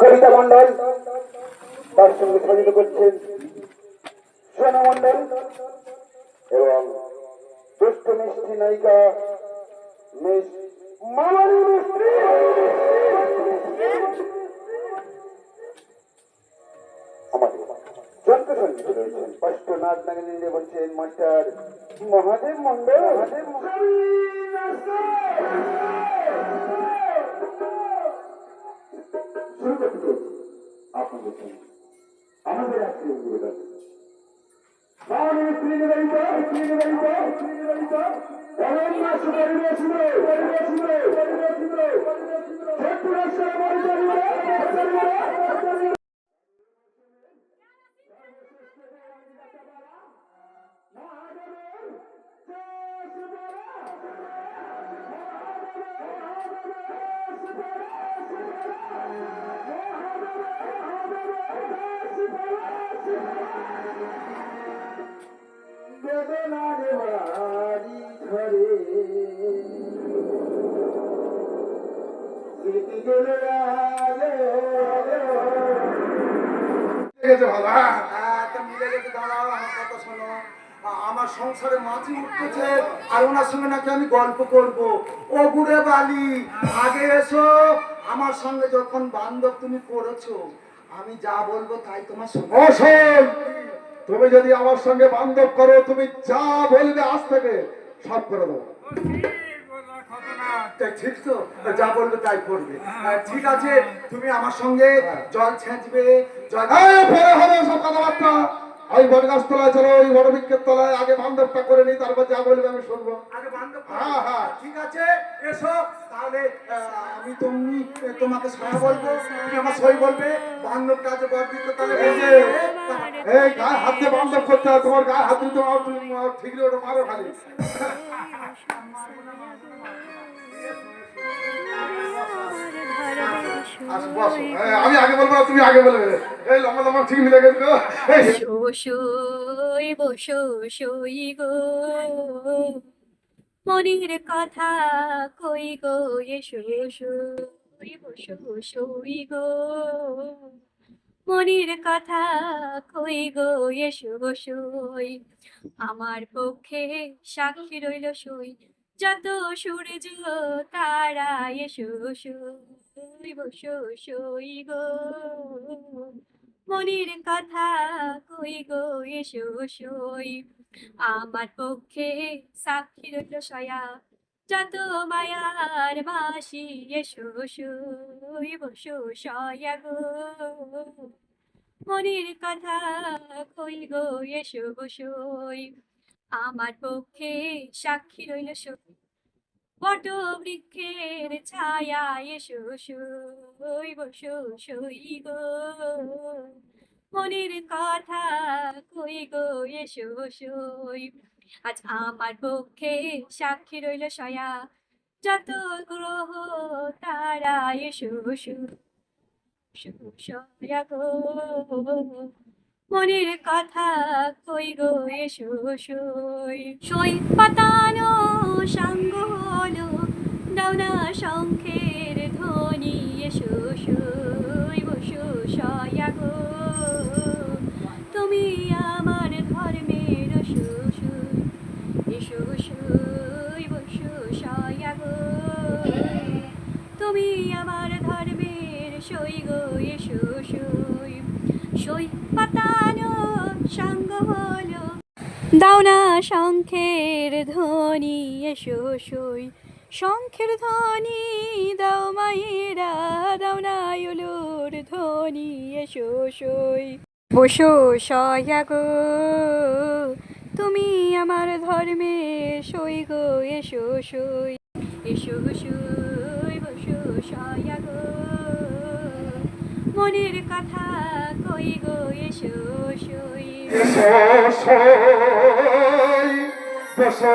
কবিতা মন্ডল তার সঙ্গে সাজিত করছেন সোনা মন্ডল এবং দুষ্ট মিষ্টি নায়িকা মিস মামারি মিস্ত্রি আমাদের যন্ত্র সংগীত রয়েছেন স্পষ্ট নাচ নাগিনী বলছেন মাস্টার মহাদেব মন্ডল মহাদেব শুরু করতে চলছে আপনাদের সঙ্গে আমাদের আজকে নিবেদন মাননীয় স্ত্রী নিবেদিত গল্প করব। ও গুড়ে বালি আগে এসো। আমার সঙ্গে যখন বান্ধব তুমি করেছ আমি যা বলব তাই তোমার সঙ্গে অসল তুমি যদি আমার সঙ্গে বান্ধব করো তুমি যা বলবে আজ থেকে সব করে দেবো। ঠিক তো যা বলবে তাই করবে। ঠিক আছে তুমি আমার সঙ্গে জল ছেঁচবে জল পরে হবে সব কথাবার্তা। ওই বট গাছ তলায় চলো ওই বড় বৃক্ষের তলায় আগে বান্ধবটা করে নি তারপর যা বলবে আমি শুনব। আগে বান্ধব হ্যাঁ, হ্যাঁ। ঠিক আছে এসো তাহলে আমি তুমি তোমাকে সই বলব তুমি আমার সই বলবে বান্ধব কাজে বর্ধিত তাহলে এই যে, এই গায়ে হাত দিয়ে বান্ধব করতে হয় তোমার গায়ে হাত দিতে আমার ঠিক ওটা মারো খালি। গো। বসো। গো। মনের কথা কই গো? এসো সই বসো গো। মনের কথা কই গো? এসো সই আমার পক্ষে সাক্ষী রইল সই। যত সূর্য, তারা এসো সই সই গো মনের কথা কই গো, এসো আমার পক্ষে সাক্ষী রইল সয়া। যত মায়ার বাসি এসো সই বসো সয়া গো। মনের কথা কই গো, এসো সই আমার পক্ষে সাক্ষী রইল সই বট বৃক্ষের ছায়া এসো বসো সই গো মনের কথা কই গো, এসো সই আজ আমার পক্ষে সাক্ষী রইল সয়া। যত গ্রহ তারা এসো সয়া গো মনের কথা কই গো, এসো সই সই পাতানো হলো। দাওনা শঙ্খের ধ্বনি, এসো সই শঙ্খের ধ্বনি, দাও মায়েরা দাওনা ইউলুর ধ্বনি, এসো সই বসো সয়া গো তুমি আমার ধর্মে সই গো, এসো সই এসো সই বসো সয়া গো মনের কথা কই গো এসো সই বসো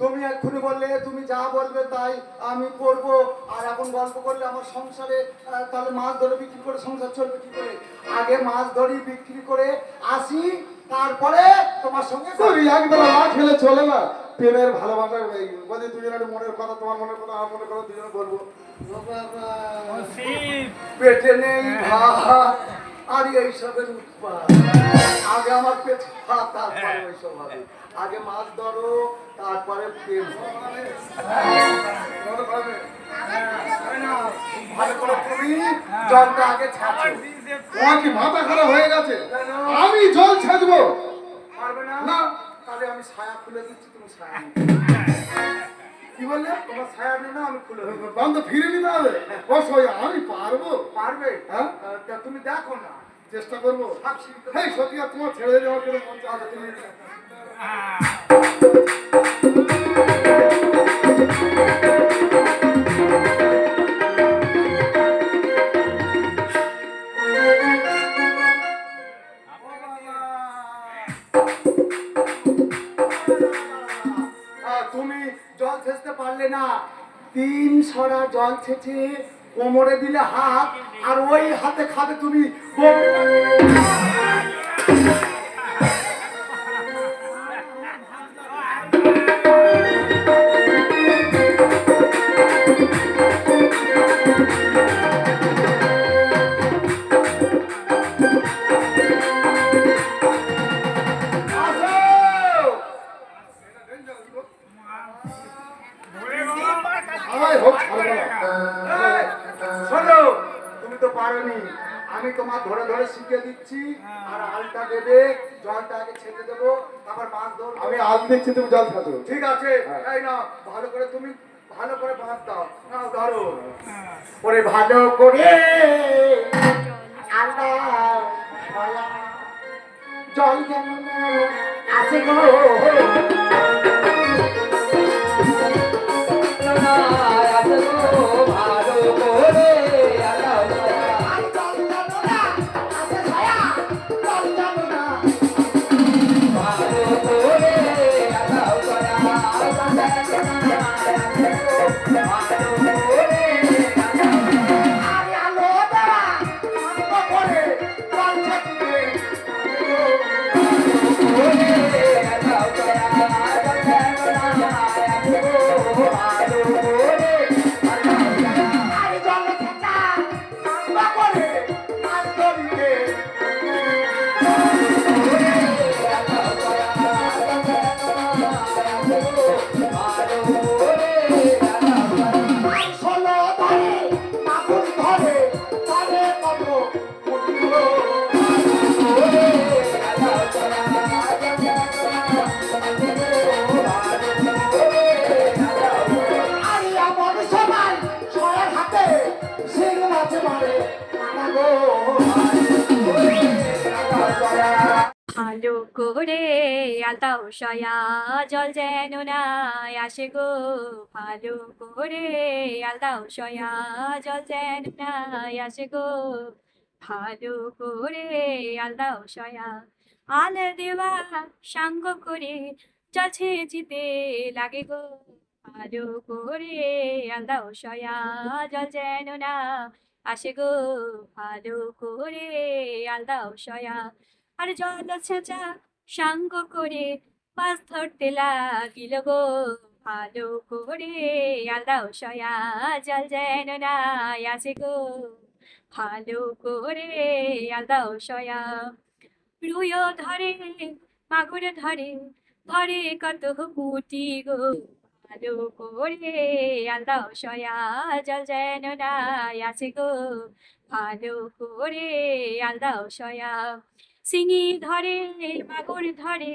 তুমি এক্ষুনি বললে তুমি যা বলবে তাই আমি করব। আর এখন গল্প করলে আমার সংসারে তাহলে মাছ ধরে বিক্রি করে সংসার চলবে কি করে? আগে মাছ ধরি বিক্রি করে আসি তারপরে তোমার সঙ্গে তুই একবেলা না খেলে চলে না। প্রেমের ভালোবাসা এই বলি দুজনের মনের কথা তোমার মনের কথা আমার মনের কথা দুজনে বলব। পেটে নেই ভাত আর এইসবের উৎপাদ আগে আমার পেট ভাত তারপরে ওইসব হবে। আগে মাছ ধরো তারপরে প্রেম হবে। তোমাদের পারবে? ভালো করে তুমি জলটা আগে ছাড়ছো। তোমার কি মাথা খারাপ হয়ে গেছে? আমি জল ছেঁচবো পারবে না? না। তাহলে আমি ছায়া খুলে দিচ্ছি তুমি ছায়া কি বললে? তোমার ছায়া নেই না আমি খুলে বন্ধ ফিরে নিতে হবে। অসহায় আমি পারব। পারবে? হ্যাঁ? তুমি দেখো না। চেষ্টা করব। সত্যি তোমার ছেড়ে মন তুমি আহ, তুমি জল ছেঁচতে পারলে না। তিন সরা জল ছেঁচে কোমরে দিলে হাত, আর ওই হাতে খাবে তুমি। আমি আজ দেখছি তুমি জল খাচ্ছ। ঠিক আছে এই না ভালো করে তুমি ভালো করে বাঁধ দাও। নাও ধরো। ওরে ভালো করে জল যেমন আসে গো। আসে গো। সয়া জল যেন না আসে গো, ভালো করে আলতাও সয়া জল যেন না আসে গো, ভালো করে আলতাও সয়া আল দেওয়া সাঙ্গ করে জল ছেঁচিতে লাগে গো, ভালো করে আলতাও সয়া জল যেন না আসে গো, ভালো করে আলতাও সয়া আর জল ছেঁচা সাঙ্গ করে মাছ ধরতে লাগিল গো। ভালো করে আলাদাও সয়া জল যেন না আসে গো। ভালো করে আলাদাও সয়া রুইও ধরে, মাগুর ধরে ধরে কত পুটি গো। ভালো করে আলাদাও সয়া জল যেন না আসে গো। ভালো করে আলাদাও সয়া সিঙি ধরে, মাগুর ধরে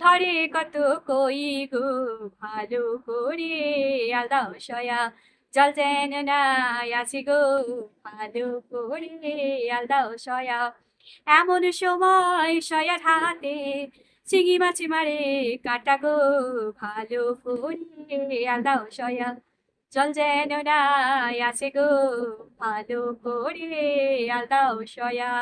ধরে কত কই গো, ভালো করে আলাও সয়া, জল যেন নাই আছে গো, ভালো করে আলাও সয়া। এমন সময় সয়ার হাতে চিংড়ি মাছি মারে, কাটা গো, ভালো করে আলাও সয়া। জল যেন নাই আছে গো, ভালো করে আলাও সয়া।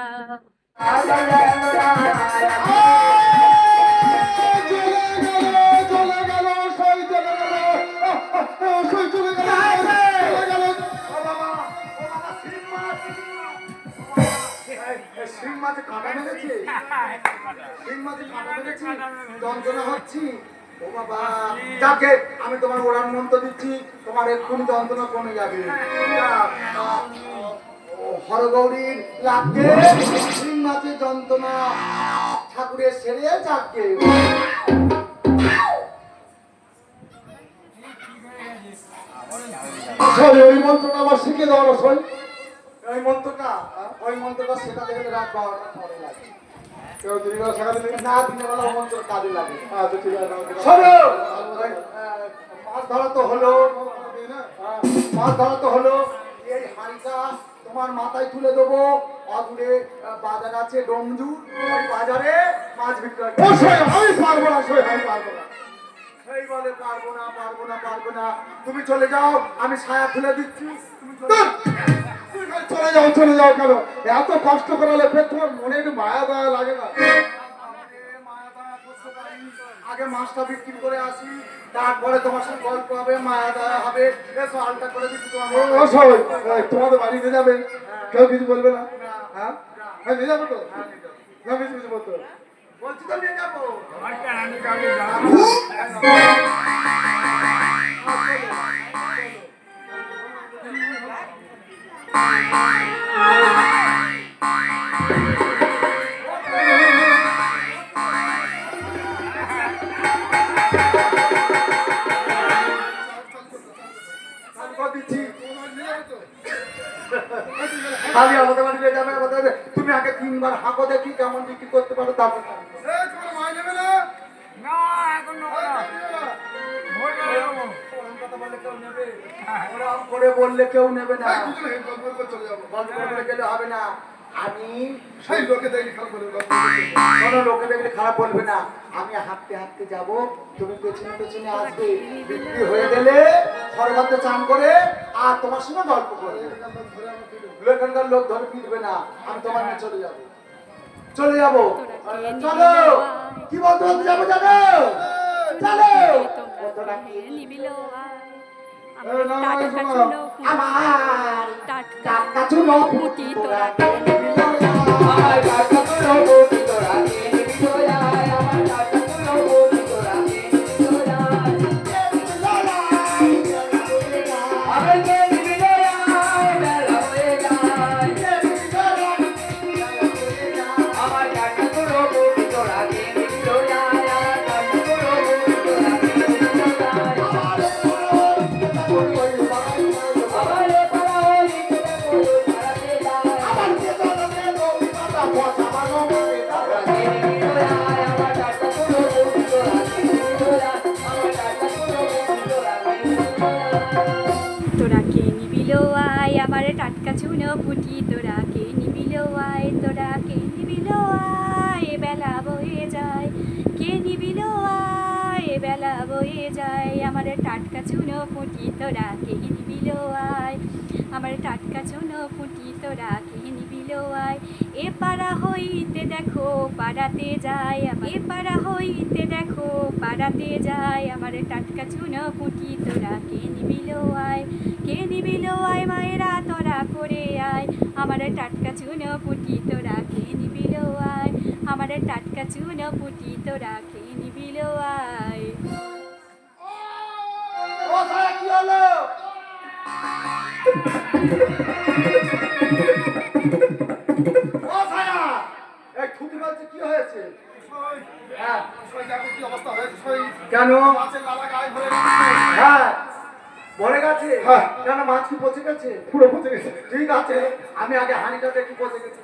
যাকে আমি তোমার ওড়ান মন্ত্র দিচ্ছি তোমার এক্ষুনি যন্ত্রণা কমে যাবে হরগৌরীর লাগবে মাছের যন্ত্রণা। ঠাকুরের সেরে যাকে। ওই মন্ত্রটা আমার শিখে দাও ওই মন্ত্রটা ওই মন্ত্রটা সেটা দেখে রাত বারোটা পরে লাগে। কেউ না দিনের বেলা মন্ত্র কাজে লাগে। আচ্ছা ঠিক আছে মাছ ধরা তো হলো। মাছ ধরা তো হলো। এই হাঁড়িটা তোমার মাথায় তুলে দেবো। অদূরে বাজার আছে ডমজু বাজারে মাছ বিক্রয় আমি পারব না সই আমি পারব না। সেই বলে পারব না পারব না পারব না। তুমি চলে যাও আমি ছায়া খুলে দিচ্ছি। চলে যাও। চলে যাও চলে যাও কেন? এত কষ্ট করালে ফের তোমার মনে একটু মায়া দয়া লাগে না। আগে মাছটা বিক্রি করে আসি তারপরে তোমার সাথে গল্প হবে মায়া দয়া হবে। আলটা করে দিচ্ছি তোমার তোমাদের বাড়ি নিয়ে যাবে। কেউ কিছু বলবে না? হ্যাঁ? হ্যাঁ নিয়ে যাবে তো? না কিছু কিছু বলতো বলছি তো নিয়ে যাব। খালি আমাদের বাড়ি নিয়ে যাবে আমাদের তুমি আগে তিনবার হাঁকো দেখি কেমন বিক্রি করতে পারো তারপর ওরম করে বললে কেউ নেবে? না। করে গেলে হবে না। আমি সেই লোকে দেখি খারাপ করে কোনো লোকে দেখলে খারাপ বলবে না। আমি হাঁটতে হাঁটতে যাব তুমি পেছনে পেছনে আসবে। বিক্রি হয়ে গেলে সর্বাতে চান করে আর তোমার সঙ্গে গল্প করবে এখানকার লোক ধরে ফিরবে না। আমি তোমার নিয়ে চলে যাব। চলে যাব। চলো! কি বলতে বলতে যাব জানো? চলো! নিবিল এই শোনো। টাটকা টাটকা চুলো পুঁটি তোরা টাটকা চুলো আয় তোরা কে নিবিল আয় বেলা বয়ে যায়। কে নিবিল আয় বেলা বয়ে যায়। আমার টাটকা চুনো পুটি, তোরা কে নিবিল আয় আমার টাটকা চুনো পুটি, তোরা কে নিবিল আয় এ পাড়া হইতে দেখো, পাড়াতে যায় এ পাড়া হইতে দেখো, পাড়াতে যায় আমার টাটকা চুনো পুটি, তোরা কে নিবিল আয় কে নিবিল আয় মায়েরা, তোরা করে আয়। আমার টাটকা চুনো পুটি তোরা কে নিবিল আয়। আমার টাটকা চুনো পুটি তোরা কে নিবিল আয়। কি হলো? ও সারা! এই ঠুকি বলছে কি হয়েছে? হ্যাঁ। কি অবস্থা হয়েছে সই। কেন? হ্যাঁ। মরে গেছে? হ্যাঁ। কেন মাছ কি পচে গেছে? পুরো পচে গেছে। ঠিক আছে আমি আগে হানিটা দেখি পচে গেছে।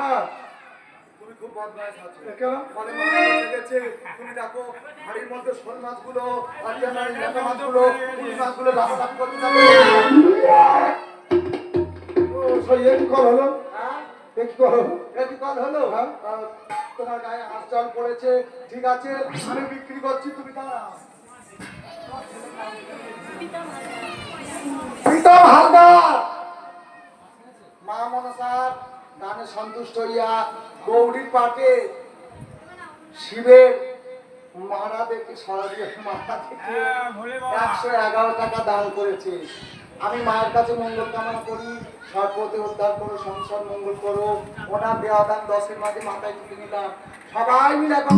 হ্যাঁ। তুমি দেখো হাড়ির মধ্যে শোল মাছগুলো আর মাছগুলো মাছগুলো লাফালাফি করতে থাকো। হলো? হলো হ্যাঁ। আহ, তোমার গায়ে হাত জল পড়েছে ঠিক আছে আমি বিক্রি করছি তুমি দাঁড়াও প্রীতম হালদার মা মনসার গানে সন্তুষ্ট হইয়া গৌরীর পাটে শিবের মারা দেখে সরাদিয়ে মারা দেখে একশো এগারো টাকা দান করেছে। আমি মায়ের কাছে মঙ্গল কামনা করি সর্বতে উদ্ধার করো সংসার মঙ্গল করো। ওনার দেওয়া দশের মাঝে মাথায় তুলে নিলাম। সবাই মিলে এখন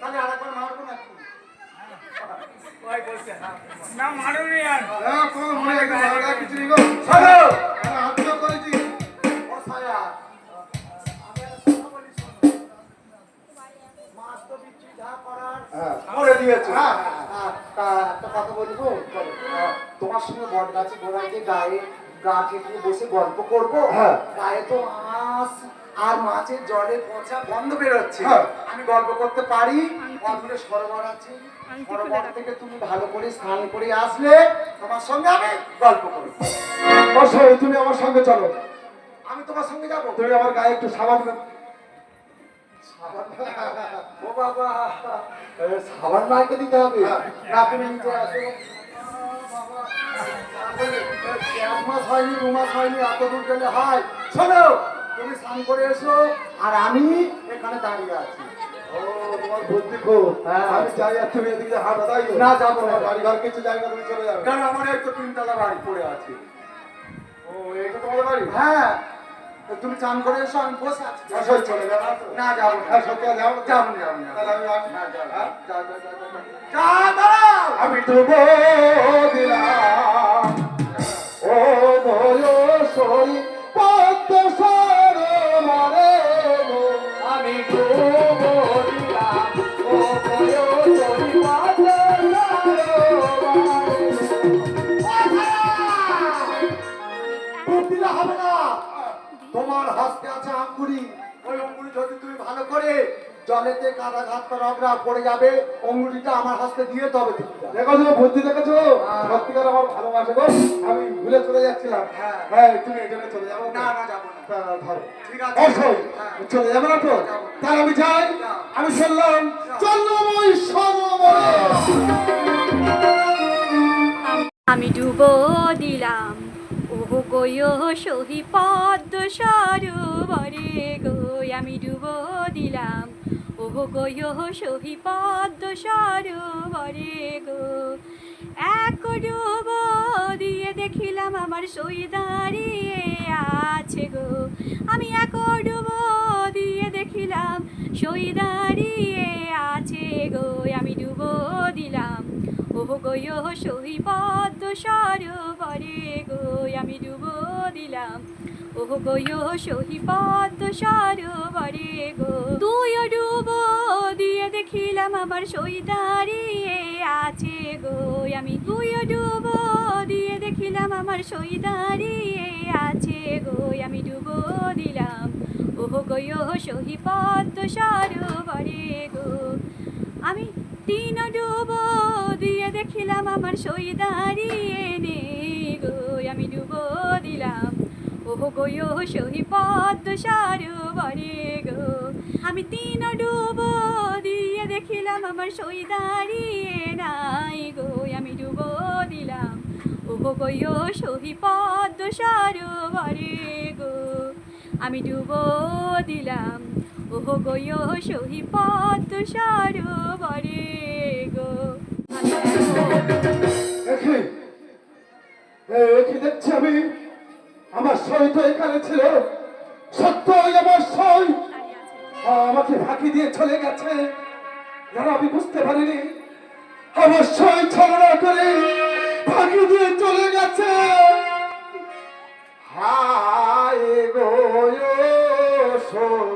তাহলে মারবো ওই বলছে হ্যাঁ কিছু আত্মীয় করেছি। ও ছায়া, হ্যাঁ করে দিয়েছে। হ্যাঁ, একটা কথা বলব? তোমার সঙ্গে বট গাছে গিয়ে গায়ে গা ঠেকিয়ে বসে গল্প করব? হ্যাঁ। গায়ে তো মাছ আর মাছের জলে পচা বন্ধ বেরোচ্ছে। হ্যাঁ। আমি গল্প করতে পারি? অদূরে সরোবর আছে। সরোবর থেকে তুমি ভালো করে স্নান করে আসলে তোমার সঙ্গে আমি গল্প করব। তুমি আমার সঙ্গে চলো। আমি তোমার সঙ্গে যাব? তুমি আমার গায়ে একটু সাবান ও বাবা সাবান মাইকে দিতে হবে। না তুমি নিচে আসো। এক মাস হয়নি দু মাস হয়নি এত দূর গেলে হয়। শোনো তুমি স্নান করে এসো আর আমি এখানে দাঁড়িয়ে আছি। ও তোমার বুদ্ধি খুব। হ্যাঁ। আমি চাই আর তুমি এদিকে হাঁটা তাই না, যাব না। বাড়ি ঘর কিছু জায়গা তুমি চলে যাবে। কারণ আমার তো তিনতলা বাড়ি। পড়ে আছে। ও এইটা তোমাদের বাড়ি? হ্যাঁ। তুমি চান করে এসো আমি বসে আছি। অবশ্যই চলে যাব না যাব না। হ্যাঁ সত্যি যাও যাব যাব না। তাহলে আমি তো হ্যাঁ? দিলাম। জলেতে কাদা ঘাত রগড়া পড়ে যাবে অঙ্গুরিটা আমার হস্তে দিয়ে তবে তুমি বুদ্ধি দেখেছ? সত্যিকার আমার ভালোবাসে গো। আমি ভুলে চলে যাচ্ছিলাম। হ্যাঁ। হ্যাঁ তুমি জন্য চলে যাব। না না যাব না। ধরো। ঠিক আছে। অবশ্যই হ্যাঁ। চলে যাবে না তো? তাহলে আমি যাই। আমি শুনলাম চললাম ওই আমি ডুবো দিলাম। ওহো গয়ো সহি পদ্ম সরোবরে গো। আমি ডুবো দিলাম। ওহো গয়ো সহি পদ্ম সরোবরে গো। এক ডুবো দিয়ে দেখিলাম আমার সই দাঁড়িয়ে আছে গো। আমি এক ডুবো দিয়ে দেখিলাম সই দাঁড়িয়ে আছে গো। আমি ডুবো দিলাম ওহো গয়ো সহি পদ্ম সরোবরে গো। আমি ডুবো দিলাম ওহো গয়ো সহি পদ্ম সরোবরে গো। তুই ডুবো দিয়ে দেখিলাম আমার সই দাঁড়িয়ে আছে গো। আমি তুই ডুবো দিয়ে দেখিলাম আমার সই দাঁড়িয়ে আছে গো। আমি ডুবো দিলাম ওহো গয়ো সহি পদ্ম সরোবরে গো। আমি তিন ডুবো দিয়ে দেখিলাম আমার সই দাঁড়িয়ে নেই গো। আমি ডুবো দিলাম ওহো গয়ো সহি পদ্ম সরোবরে গো আমি তিন ডুবো দিয়ে দেখিলাম আমার সই দাঁড়িয়ে নাই গো আমি ডুবো দিলাম ওহো গয়ো সহি পদ্ম সরোবরে গো আমি ডুবো দিলাম ওহো গয়ো সহি পদ্ম সরোবরে গো দেখি দেখছি আমি আমার সই তো এখানে ছিল। সত্যই আমার সই। আমাকে ফাঁকি দিয়ে চলে গেছে। যেন আমি বুঝতে পারিনি। আমার সই ছড়া করে ফাঁকি দিয়ে চলে গেছে। হায় গো সই।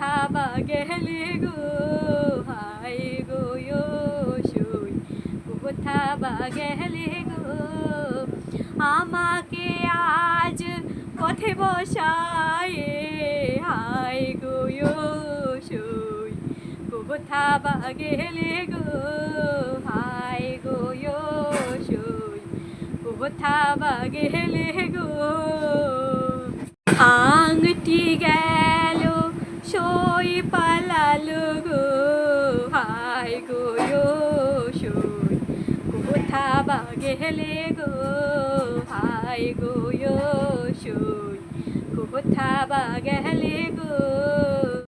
কোথা বা গেলে গো হায় গো সই কোথা বা গেলে গো আমাকে আজ পথে বসায় হায় গো সই। কোথা বা গেলে গো হায় গো সই। কোথা বা গেলে গো পালালো গো, হায় গো সই কোথা বা গেলে গো, হায় গো সই কোথা বা গেলে গো